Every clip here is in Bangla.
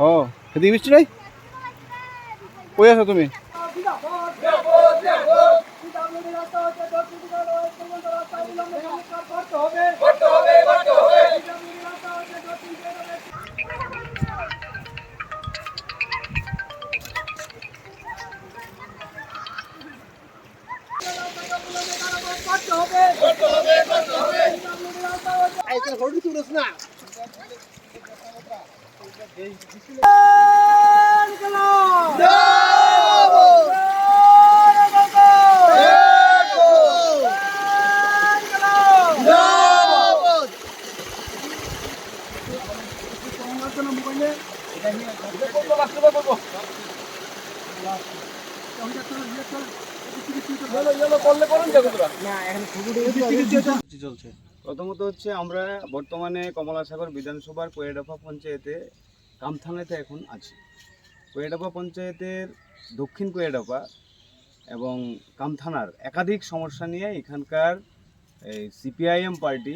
ও এদিকে বৃষ্টি নাই কই আছো তুমি করতে হবে করতে হবে করতে হবে আইকে হোর্ড তুলছ না এটা নিয়ে করব করব করব চলছে। প্রথমত হচ্ছে আমরা বর্তমানে কমলাসাগর বিধানসভার কোয়েডাফা পঞ্চায়েতে কামথানাতে এখন আছি। কোয়েডাফা পঞ্চায়েতের দক্ষিণ কোয়েডাফা এবং কামথানার একাধিক সমস্যা নিয়ে এখানকার এই সিপিআইএম পার্টি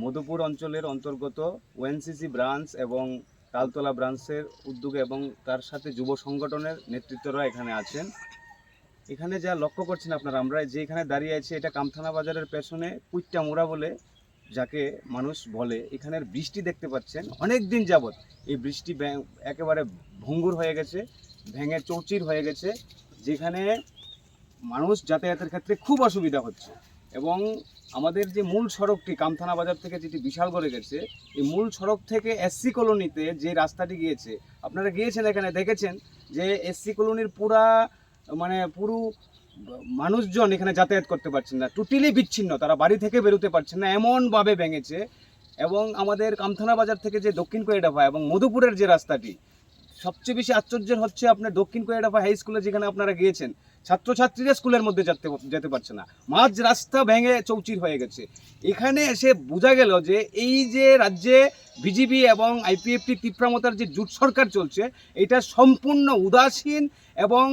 মধুপুর অঞ্চলের অন্তর্গত ওএনসিসি ব্রাঞ্চ এবং তালতলা ব্রাঞ্চের উদ্যোগে এবং তার সাথে যুব সংগঠনের নেতৃত্বরা এখানে আছেন। এখানে যা লক্ষ্য করছেন আপনারা, আমরা যে এখানে দাঁড়িয়ে আছি, এটা কামথানা বাজারের পেছনে কুইট্টা মোড়া বলে যাকে মানুষ বলে। এখানের বৃষ্টি দেখতে পাচ্ছেন, অনেক দিন যাবৎ এই বৃষ্টি একেবারে ভঙ্গুর হয়ে গেছে, ভেঙে চৌচির হয়ে গেছে, যেখানে মানুষ যাতায়াতের ক্ষেত্রে খুব অসুবিধা হচ্ছে। এবং আমাদের যে মূল সড়কটি, কামথানা বাজার থেকে যেটি বিশাল বিশালগড়ে গেছে, এই মূল সড়ক থেকে এসসি কলোনিতে যে রাস্তাটি গিয়েছে, আপনারা গিয়েছেন এখানে, দেখেছেন যে এসসি কলোনির পুরা মানে পুরো মানুষজন এখানে যাতায়াত করতে পারছেন না। টোটালি বিচ্ছিন্ন, তারা বাড়ি থেকে বেরোতে পারছেন না, এমনভাবে ভেঙেছে। এবং আমাদের কামথানা বাজার থেকে যে দক্ষিণ কোয়েডাফা এবং মধুপুরের যে রাস্তাটি, সবচেয়ে বেশি আশ্চর্যের হচ্ছে আপনার দক্ষিণ কোয়েডাফা হাই স্কুলে যেখানে আপনারা গিয়েছেন, ছাত্রছাত্রীরা স্কুলের মধ্যে যেতে যেতে পারছে না। মাঝ রাস্তা ভেঙে চৌচির হয়ে গেছে। এখানে এসে বোঝা গেল যে এই যে রাজ্যে বিজেপি এবং আইপিএফটি তীব্রামতার যে জোট সরকার চলছে, এটা সম্পূর্ণ উদাসীন এবং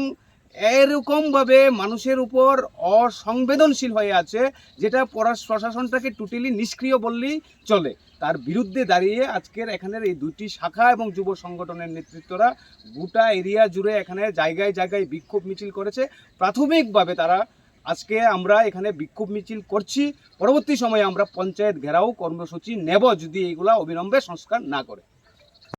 এরকমভাবে মানুষের উপর অসংবেদনশীল হয়ে আছে, যেটা পরাশ- প্রশাসনটাকে টোটালি নিষ্ক্রিয় বললেই চলে। তার বিরুদ্ধে দাঁড়িয়ে আজকের এখানের এই দুইটি শাখা এবং যুব সংগঠনের নেতৃত্বরা গোটা এরিয়া জুড়ে এখানে জায়গায় জায়গায় বিক্ষোভ মিছিল করেছে। প্রাথমিকভাবে তারা আজকে আমরা এখানে বিক্ষোভ মিছিল করছি। পরবর্তী সময়ে আমরা পঞ্চায়েত ঘেরাও কর্মসূচি নেব যদি এইগুলা অবিলম্বে সংস্কার না করে।